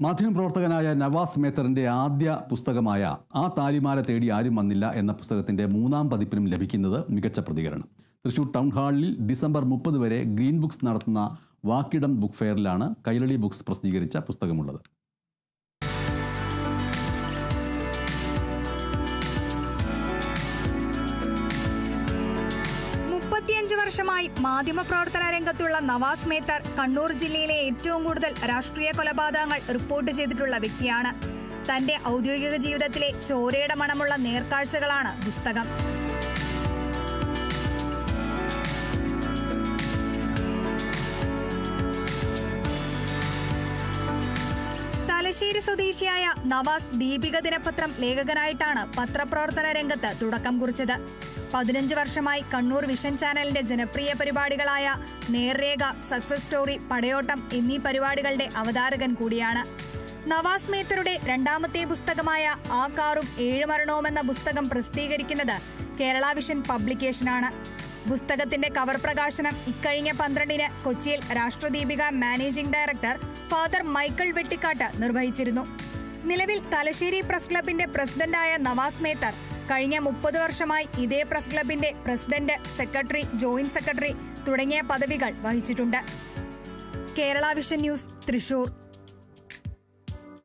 മാധ്യമപ്രവർത്തകനായ നവാസ് മേത്തറിന്റെ ആദ്യ പുസ്തകമായ ആ താലിമാല തേടി ആരും വന്നില്ല എന്ന പുസ്തകത്തിന്റെ മൂന്നാം പതിപ്പിനും ലഭിക്കുന്നത് മികച്ച പ്രതികരണം. തൃശൂർ ടൗൺ ഹാളിൽ ഡിസംബർ മുപ്പത് വരെ ഗ്രീൻ ബുക്സ് നടത്തുന്ന വാക്കിടം ബുക്ക് ഫെയറിലാണ് കൈരളി ബുക്സ് പ്രസിദ്ധീകരിച്ച പുസ്തകമുള്ളത്. മുപ്പത്തിയഞ്ച് വർഷമായി മാധ്യമപ്രവർത്തന രംഗത്തുള്ള നവാസ് മേത്തർ കണ്ണൂർ ജില്ലയിലെ ഏറ്റവും കൂടുതൽ രാഷ്ട്രീയ കൊലപാതകങ്ങൾ റിപ്പോർട്ട് ചെയ്തിട്ടുള്ള വ്യക്തിയാണ്. തന്റെ ഔദ്യോഗിക ജീവിതത്തിലെ ചോരയുടെ മണമുള്ള നേർക്കാഴ്ചകളാണ് പുസ്തകം. തലശ്ശേരി സ്വദേശിയായ നവാസ് ദീപിക ദിനപത്രം ലേഖകനായിട്ടാണ് പത്രപ്രവർത്തന രംഗത്ത് തുടക്കം കുറിച്ചത്. പതിനഞ്ച് വർഷമായി കണ്ണൂർ വിഷൻ ചാനലിന്റെ ജനപ്രിയ പരിപാടികളായ നേർരേഖ സക്സസ് സ്റ്റോറി പടയോട്ടം എന്നീ പരിപാടികളുടെ അവതാരകൻ കൂടിയാണ്. നവാസ് മേത്തറുടെ രണ്ടാമത്തെ പുസ്തകമായ ആ കാറും ഏഴ് എന്ന പുസ്തകം പ്രസിദ്ധീകരിക്കുന്നത് കേരള വിഷൻ പബ്ലിക്കേഷനാണ്. പുസ്തകത്തിന്റെ കവർ പ്രകാശനം ഇക്കഴിഞ്ഞ പന്ത്രണ്ടിന് കൊച്ചിയിൽ Rashtradeepika managing director father Michael Vettikkattu നിർവഹിച്ചിരുന്നു. നിലവിൽ തലശ്ശേരി പ്രസ് ക്ലബിന്റെ പ്രസിഡന്റായ നവാസ് മേത്തർ കഴിഞ്ഞ മുപ്പത് വർഷമായി ഇതേ പ്രസ് ക്ലബിന്റെ പ്രസിഡന്റ് സെക്രട്ടറി ജോയിന്റ് സെക്രട്ടറി തുടങ്ങിയ പദവികൾ വഹിച്ചിട്ടുണ്ട്. Kerala vision news Thrissur.